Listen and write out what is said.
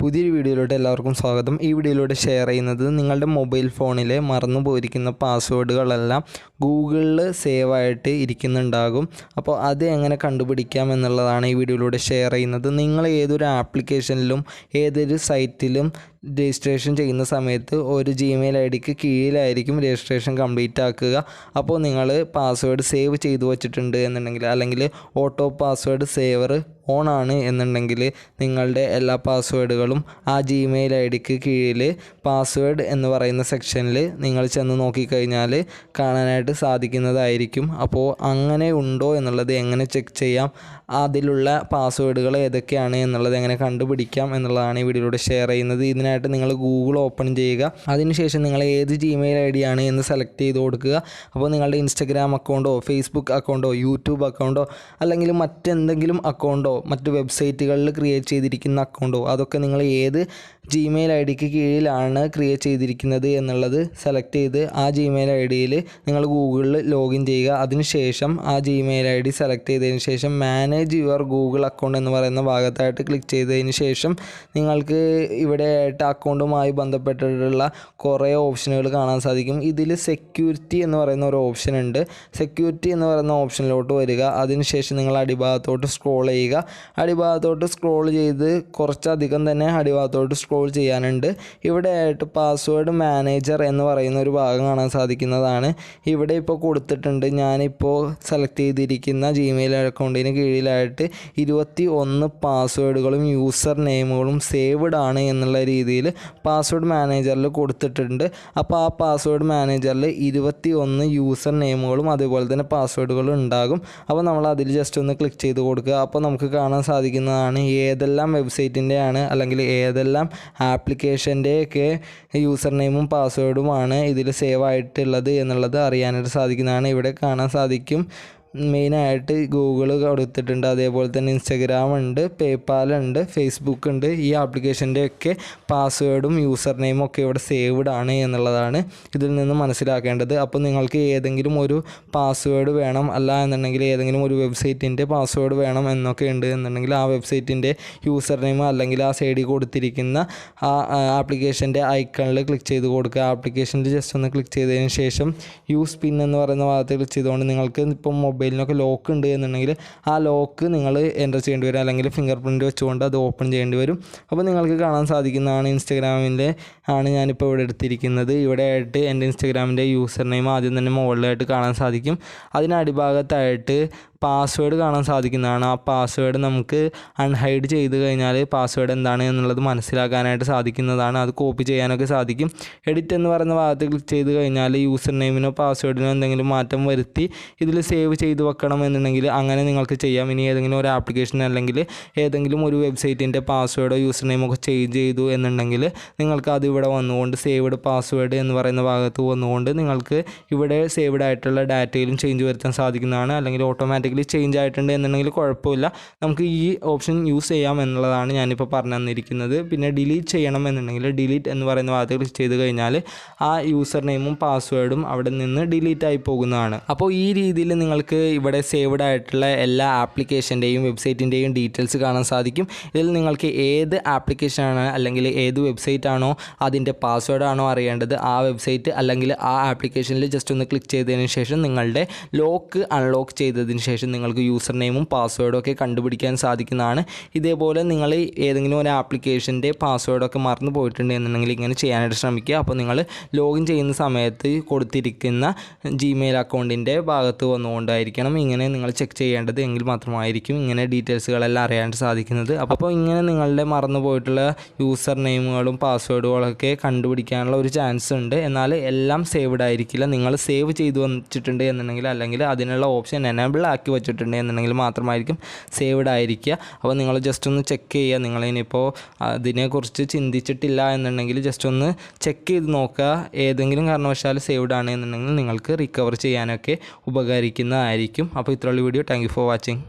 പുതിയൊരു വീഡിയോയിലോട്ട് എല്ലാവർക്കും സ്വാഗതം. ഈ വീഡിയോയിലൂടെ ഷെയർ ചെയ്യുന്നത് നിങ്ങളുടെ മൊബൈൽ ഫോണിലെ മറന്നു പോയിരിക്കുന്ന പാസ്വേഡുകളെല്ലാം ഗൂഗിളിൽ സേവ് ആയിട്ട് ഇരിക്കുന്നുണ്ടാകും. അപ്പോൾ അത് എങ്ങനെ കണ്ടുപിടിക്കാം എന്നുള്ളതാണ് ഈ വീഡിയോയിലൂടെ ഷെയർ ചെയ്യുന്നത്. നിങ്ങൾ ഏതൊരു ആപ്ലിക്കേഷനിലും ഏതൊരു സൈറ്റിലും രജിസ്ട്രേഷൻ ചെയ്യുന്ന സമയത്ത് ഒരു ജിമെയിൽ ഐ ഡിക്ക് കീഴിലായിരിക്കും രജിസ്ട്രേഷൻ കംപ്ലീറ്റ് ആക്കുക. അപ്പോൾ നിങ്ങൾ പാസ്വേഡ് സേവ് ചെയ്തു വച്ചിട്ടുണ്ട് എന്നുണ്ടെങ്കിൽ അല്ലെങ്കിൽ ഓട്ടോ പാസ്വേഡ് സേവർ ഓൺ ആണ് എന്നുണ്ടെങ്കിൽ നിങ്ങളുടെ എല്ലാ പാസ്വേഡുകളും ആ ജിമെയിൽ ഐ ഡിക്ക് കീഴിൽ പാസ്വേഡ് എന്ന് പറയുന്ന സെക്ഷനിൽ നിങ്ങൾ ചെന്ന് നോക്കിക്കഴിഞ്ഞാൽ കാണാനായിട്ട് സാധിക്കുന്നതായിരിക്കും. അപ്പോൾ അങ്ങനെ ഉണ്ടോ എന്നുള്ളത് എങ്ങനെ ചെക്ക് ചെയ്യാം? അതിലുള്ള പാസ്വേഡുകൾ ഏതൊക്കെയാണ് എന്നുള്ളത് എങ്ങനെ കണ്ടുപിടിക്കാം എന്നുള്ളതാണ് ഈ വീഡിയോയിലൂടെ ഷെയർ ചെയ്യുന്നത്. ഇതിനായിട്ട് നിങ്ങൾ ഗൂഗിൾ ഓപ്പൺ ചെയ്യുക. അതിനുശേഷം നിങ്ങൾ ഏത് ജിമെയിൽ ഐ ഡി ആണ് എന്ന് സെലക്ട് ചെയ്ത് കൊടുക്കുക. അപ്പോൾ നിങ്ങളുടെ ഇൻസ്റ്റഗ്രാം അക്കൗണ്ടോ ഫേസ്ബുക്ക് അക്കൗണ്ടോ യൂട്യൂബ് അക്കൗണ്ടോ അല്ലെങ്കിൽ മറ്റെന്തെങ്കിലും അക്കൗണ്ടോ മറ്റ് വെബ്സൈറ്റുകളിൽ ക്രിയേറ്റ് ചെയ്തിരിക്കുന്ന അക്കൗണ്ടോ അതൊക്കെ നിങ്ങൾ ഏത് ജിമെയിൽ ഐ ഡിക്ക് കീഴിലാണ് ക്രിയേറ്റ് ചെയ്തിരിക്കുന്നത് എന്നുള്ളത് സെലക്ട് ചെയ്ത് ആ ജിമെയിൽ ഐ ഡിയിൽ നിങ്ങൾ ഗൂഗിളിൽ ലോഗിൻ ചെയ്യുക. അതിനുശേഷം ആ ജിമെയിൽ ഐ ഡി സെലക്ട് ചെയ്തതിന് ശേഷം മാനേജ് യുവർ ഗൂഗിൾ അക്കൗണ്ട് എന്ന് പറയുന്ന ഭാഗത്തായിട്ട് ക്ലിക്ക് ചെയ്തതിന് ശേഷം നിങ്ങൾക്ക് ഇവിടെ ആയിട്ട് അക്കൗണ്ടുമായി ബന്ധപ്പെട്ടിട്ടുള്ള കുറേ ഓപ്ഷനുകൾ കാണാൻ സാധിക്കും. ഇതിൽ സെക്യൂരിറ്റി എന്ന് പറയുന്ന ഒരു ഓപ്ഷൻ ഉണ്ട്. സെക്യൂരിറ്റി എന്ന് പറയുന്ന ഓപ്ഷനിലോട്ട് വരിക. അതിനുശേഷം നിങ്ങൾ അടിഭാഗത്തോട്ട് സ്ക്രോൾ ചെയ്യുക. അടിഭാഗത്തോട്ട് സ്ക്രോൾ ചെയ്ത് കുറച്ചധികം തന്നെ അടിഭാഗത്തോട്ട് സ്ക്രോൾ ചെയ്യാനുണ്ട്. ഇവിടെ ആയിട്ട് പാസ്വേഡ് മാനേജർ എന്ന് പറയുന്ന ഒരു ഭാഗം കാണാൻ സാധിക്കുന്നതാണ്. ഇവിടെ ഇപ്പോൾ കൊടുത്തിട്ടുണ്ട്. ഞാനിപ്പോൾ സെലക്ട് ചെയ്തിരിക്കുന്ന ജിമെയിൽ അക്കൗണ്ടിന് കീഴിലായിട്ട് ഇരുപത്തി ഒന്ന് പാസ്വേഡുകളും യൂസർ നെയിമുകളും സേവ്ഡ് ആണ് എന്നുള്ള രീതിയിൽ പാസ്വേഡ് മാനേജറിൽ കൊടുത്തിട്ടുണ്ട്. അപ്പോൾ ആ പാസ്വേഡ് മാനേജറിൽ ഇരുപത്തി ഒന്ന് യൂസർ നെയിമുകളും അതുപോലെ തന്നെ പാസ്വേഡുകളും ഉണ്ടാകും. അപ്പോൾ നമ്മൾ അതിൽ ജസ്റ്റ് ഒന്ന് ക്ലിക്ക് ചെയ്ത് കൊടുക്കുക. അപ്പോൾ നമുക്ക് കാണാൻ സാധിക്കുന്നതാണ് ഏതെല്ലാം വെബ്സൈറ്റിന്റെയാണ് അല്ലെങ്കിൽ ഏതെല്ലാം ആപ്ലിക്കേഷന്റെയൊക്കെ യൂസർ നെയിമും പാസ്വേഡുമാണ് ഇതിൽ സേവ് ആയിട്ടുള്ളത് എന്നുള്ളത് അറിയാനായിട്ട് സാധിക്കുന്നതാണ്. ഇവിടെ കാണാൻ സാധിക്കും. മെയിനായിട്ട് ഗൂഗിൾ കൊടുത്തിട്ടുണ്ട്. അതേപോലെ തന്നെ ഇൻസ്റ്റഗ്രാം ഉണ്ട് പേപ്പാൽ ഉണ്ട് ഫേസ്ബുക്ക് ഉണ്ട്. ഈ ആപ്ലിക്കേഷന്റെ ഒക്കെ പാസ്വേഡും യൂസർ നെയിമും ഒക്കെ ഇവിടെ സേവ്ഡ് ആണ് എന്നുള്ളതാണ് ഇതിൽ നിന്ന് മനസ്സിലാക്കേണ്ടത്. അപ്പോൾ നിങ്ങൾക്ക് ഏതെങ്കിലും ഒരു പാസ്വേഡ് വേണം അല്ല എന്നുണ്ടെങ്കിൽ ഏതെങ്കിലും ഒരു വെബ്സൈറ്റിന്റെ പാസ്വേഡ് വേണം എന്നൊക്കെ ഉണ്ട് എന്നുണ്ടെങ്കിൽ ആ വെബ്സൈറ്റിന്റെ യൂസർ നെയിം അല്ലെങ്കിൽ ആ സൈഡിൽ കൊടുത്തിരിക്കുന്ന ആ ആപ്ലിക്കേഷന്റെ ഐക്കണിൽ ക്ലിക്ക് ചെയ്ത് കൊടുക്കുക. ആപ്ലിക്കേഷനിൽ ജസ്റ്റ് ഒന്ന് ക്ലിക്ക് ചെയ്തതിന് ശേഷം യൂസ് പിൻ എന്ന് പറയുന്ന ഭാഗത്ത് ക്ലിക്ക് ചെയ്തുകൊണ്ട് നിങ്ങൾക്ക് ഇപ്പം മൊബൈലിനൊക്കെ ലോക്ക് ഉണ്ട് എന്നുണ്ടെങ്കിൽ ആ ലോക്ക് നിങ്ങൾ എന്റർ ചെയ്യേണ്ടി വരും. അല്ലെങ്കിൽ ഫിംഗർ പ്രിന്റ് വെച്ചുകൊണ്ട് അത് ഓപ്പൺ ചെയ്യേണ്ടി വരും. അപ്പോൾ നിങ്ങൾക്ക് കാണാൻ സാധിക്കുന്നതാണ് ഇൻസ്റ്റഗ്രാമിന്റെ ആണ് ഞാനിപ്പോൾ ഇവിടെ എടുത്തിരിക്കുന്നത്. ഇവിടെ ആയിട്ട് എന്റെ ഇൻസ്റ്റഗ്രാമിന്റെ യൂസർ നെയിം ആദ്യം തന്നെ മുകളിലായിട്ട് കാണാൻ സാധിക്കും. അതിന് അടിഭാഗത്തായിട്ട് പാസ്വേഡ് കാണാൻ സാധിക്കുന്നതാണ്. ആ പാസ്വേഡ് നമുക്ക് അൺഹൈഡ് ചെയ്ത് കഴിഞ്ഞാൽ പാസ്വേഡ് എന്താണ് എന്നുള്ളത് മനസ്സിലാക്കാനായിട്ട് സാധിക്കുന്നതാണ്. അത് കോപ്പി ചെയ്യാനൊക്കെ സാധിക്കും. എഡിറ്റ് എന്ന് പറയുന്ന ഭാഗത്ത് ക്ലിക്ക് ചെയ്ത് കഴിഞ്ഞാൽ യൂസർ നെയിമിനോ പാസ്വേഡിനോ എന്തെങ്കിലും മാറ്റം വരുത്തി ഇതിൽ സേവ് ചെയ്ത് വെക്കണം എന്നുണ്ടെങ്കിൽ അങ്ങനെ നിങ്ങൾക്ക് ചെയ്യാം. ഇനി ഏതെങ്കിലും ഒരു ആപ്ലിക്കേഷൻ അല്ലെങ്കിൽ ഏതെങ്കിലും ഒരു വെബ്സൈറ്റിന്റെ പാസ്വേഡോ യൂസർ നെയിമോ ഒക്കെ ചേഞ്ച് ചെയ്തു എന്നുണ്ടെങ്കിൽ നിങ്ങൾക്ക് അത് ഇവിടെ വന്നുകൊണ്ട് സേവ്ഡ് പാസ്വേഡ് എന്ന് പറയുന്ന ഭാഗത്ത് വന്നുകൊണ്ട് നിങ്ങൾക്ക് ഇവിടെ സേവ്ഡ് ആയിട്ടുള്ള ഡാറ്റയിലും ചേഞ്ച് വരുത്താൻ സാധിക്കുന്നതാണ്. അല്ലെങ്കിൽ ഓട്ടോമാറ്റിക് ഓട്ടോമാറ്റിക്കലി ചേഞ്ച് ആയിട്ടുണ്ട് എന്നുണ്ടെങ്കിൽ കുഴപ്പമില്ല. നമുക്ക് ഈ ഓപ്ഷൻ യൂസ് ചെയ്യാം എന്നുള്ളതാണ് ഞാനിപ്പോൾ പറഞ്ഞു തന്നിരിക്കുന്നത്. പിന്നെ ഡിലീറ്റ് ചെയ്യണം എന്നുണ്ടെങ്കിൽ ഡിലീറ്റ് എന്ന് പറയുന്ന ക്ലിക്ക് ചെയ്ത് കഴിഞ്ഞാൽ ആ യൂസർ നെയിമും പാസ്വേഡും അവിടെ നിന്ന് ഡിലീറ്റ് ആയി പോകുന്നതാണ്. അപ്പോൾ ഈ രീതിയിൽ നിങ്ങൾക്ക് ഇവിടെ സേവ്ഡ് ആയിട്ടുള്ള എല്ലാ ആപ്ലിക്കേഷന്റെയും വെബ്സൈറ്റിന്റെയും ഡീറ്റെയിൽസ് കാണാൻ സാധിക്കും. ഇതിൽ നിങ്ങൾക്ക് ഏത് ആപ്ലിക്കേഷനാണ് അല്ലെങ്കിൽ ഏത് വെബ്സൈറ്റ് ആണോ അതിന്റെ പാസ്വേഡ് ആണോ അറിയേണ്ടത് ആ വെബ്സൈറ്റ് അല്ലെങ്കിൽ ആ ആപ്ലിക്കേഷനിൽ ജസ്റ്റ് ഒന്ന് ക്ലിക്ക് ചെയ്തതിന് ശേഷം നിങ്ങളുടെ ലോക്ക് അൺലോക്ക് ചെയ്തതിന് ശേഷം നിങ്ങൾക്ക് യൂസർ നെയിമും പാസ്വേഡും ഒക്കെ കണ്ടുപിടിക്കാൻ സാധിക്കുന്നതാണ്. ഇതേപോലെ നിങ്ങൾ ഏതെങ്കിലും ഒരു ആപ്ലിക്കേഷന്റെ പാസ്വേഡൊക്കെ മറന്നു പോയിട്ടുണ്ട് എന്നുണ്ടെങ്കിൽ ഇങ്ങനെ ചെയ്യാനായിട്ട് ശ്രമിക്കുക. അപ്പോൾ നിങ്ങൾ ലോഗിൻ ചെയ്യുന്ന സമയത്ത് കൊടുത്തിരിക്കുന്ന ജിമെയിൽ അക്കൗണ്ടിന്റെ ഭാഗത്ത് വന്നുകൊണ്ടായിരിക്കണം ഇങ്ങനെ നിങ്ങൾ ചെക്ക് ചെയ്യേണ്ടത്. എങ്കിൽ മാത്രമായിരിക്കും ഇങ്ങനെ ഡീറ്റെയിൽസുകളെല്ലാം അറിയാനായിട്ട് സാധിക്കുന്നത്. അപ്പോൾ ഇങ്ങനെ നിങ്ങളുടെ മറന്നു പോയിട്ടുള്ള യൂസർ നെയിമുകളും പാസ്വേഡുകളൊക്കെ കണ്ടുപിടിക്കാനുള്ള ഒരു ചാൻസ് ഉണ്ട്. എന്നാൽ എല്ലാം സേവ്ഡ് ആയിരിക്കില്ല. നിങ്ങൾ സേവ് ചെയ്തു വച്ചിട്ടുണ്ട് എന്നുണ്ടെങ്കിൽ അല്ലെങ്കിൽ അതിനുള്ള ഓപ്ഷൻ എനേബിൾ ആക്കി വെച്ചിട്ടുണ്ട് എന്നുണ്ടെങ്കിൽ മാത്രമായിരിക്കും സേവ്ഡ് ആയിരിക്കുക. അപ്പോൾ നിങ്ങൾ ജസ്റ്റ് ഒന്ന് ചെക്ക് ചെയ്യുക. നിങ്ങളിനിപ്പോൾ അതിനെക്കുറിച്ച് ചിന്തിച്ചിട്ടില്ല എന്നുണ്ടെങ്കിൽ ജസ്റ്റ് ഒന്ന് ചെക്ക് ചെയ്ത് നോക്കുക. ഏതെങ്കിലും കാരണവശാൽ സേവ്ഡ് ആണ് എന്നുണ്ടെങ്കിൽ നിങ്ങൾക്ക് റിക്കവർ ചെയ്യാനൊക്കെ ഉപകരിക്കുന്നതായിരിക്കും. അപ്പോൾ ഇത്രയുള്ള വീഡിയോ താങ്ക് ഫോർ വാച്ചിങ്